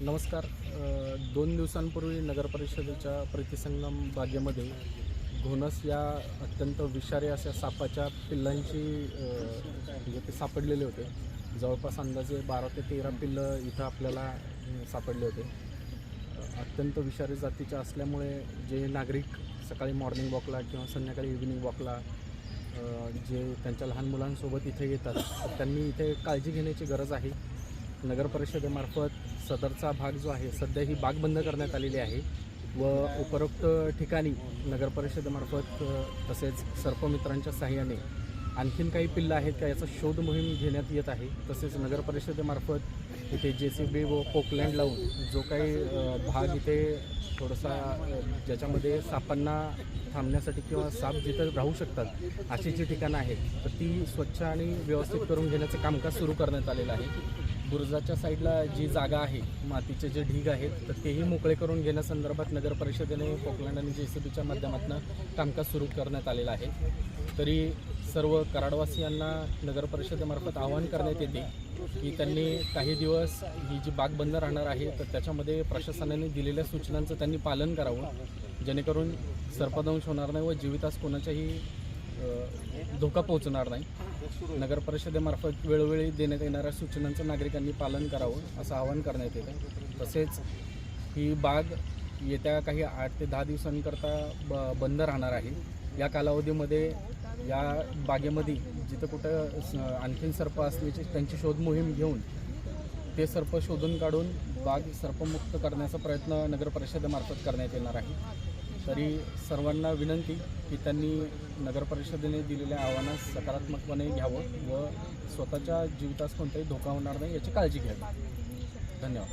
नमस्कार. दोन दिवसांपूर्वी नगरपरिषदेच्या प्रतिसंगम बागेमध्ये घोणस या अत्यंत विषारी अशा सापाच्या पिल्लांची म्हणजे ते सापडलेले होते. जवळपास अंदाजे बारा ते तेरा पिल्लं इथं आपल्याला सापडले होते. अत्यंत विषारी जातीच्या असल्यामुळे जे नागरिक सकाळी मॉर्निंग वॉकला किंवा संध्याकाळी इव्हिनिंग वॉकला जे त्यांच्या लहान मुलांसोबत इथे येतात त्यांनी इथे काळजी घेण्याची गरज आहे. नगर परिषदेमार्फत सदरचा भाग जो आहे सध्या ही बाग बंद करण्यात आलेली आहे. व उपरोक्त ठिकाणी नगर परिषदेमार्फत तसेच सर्पमित्रांच्या साह्याने आणखीन काही पिल्लं आहेत का? याचा शोध मोहीम घेण्यात येत आहे. तसेच नगर परिषदेमार्फत इथे जे सी बी व पोकलँड लावून जो काही भाग इथे थोडासा ज्याच्यामध्ये सापांना थांबण्यासाठी किंवा साप जिथं राहू शकतात अशी जी ठिकाणं आहेत तर ती स्वच्छ आणि व्यवस्थित करून घेण्याचं कामकाज सुरू करण्यात आलेलं आहे. बुरजाच्या साईडला जी जागा आहे मातीचे जे ढीग आहेत तर तेही मोकळे करून घेण्यासंदर्भात नगर परिषदेने पोकलँड आणि जे सी बीच्या माध्यमातून कामकाज सुरू करण्यात आलेलं आहे. तरी सर्व कराडवासियांना नगर परिषदेमार्फत आवाहन करण्यात येते की त्यांनी काही दिवस ही जी बाग बंद राहणार आहे तर त्याच्यामध्ये प्रशासनाने दिलेल्या सूचनांचं त्यांनी पालन करावं. जेणेकरून सर्पदंश होणार नाही व जीवितास कोणाच्याही धोका पोहोचणार नाही. नगर परिषदेमार्फत वेळोवेळी देण्यात येणाऱ्या सूचनांचं नागरिकांनी पालन करावं असं आवाहन करण्यात येतं. तसेच ही बाग येत्या काही आठ ते दहा दिवसांकरता ब बंद राहणार आहे. या कालावधीमध्ये या बागेमध्ये जिथं कुठं स- आणखीन सर्प असण्याची त्यांची शोध मोहीम घेऊन ते सर्प शोधून काढून बाग सर्पमुक्त करण्याचा प्रयत्न नगर परिषदेमार्फत करण्यात येणार आहे. तरी सर्वांना विनंती की त्यांनी नगर परिषदेने दिलेल्या आव्हानास सकारात्मकपणे घ्यावं व स्वतःच्या जीवितास कोणताही धोका होणार नाही याची काळजी घ्यावी. धन्यवाद.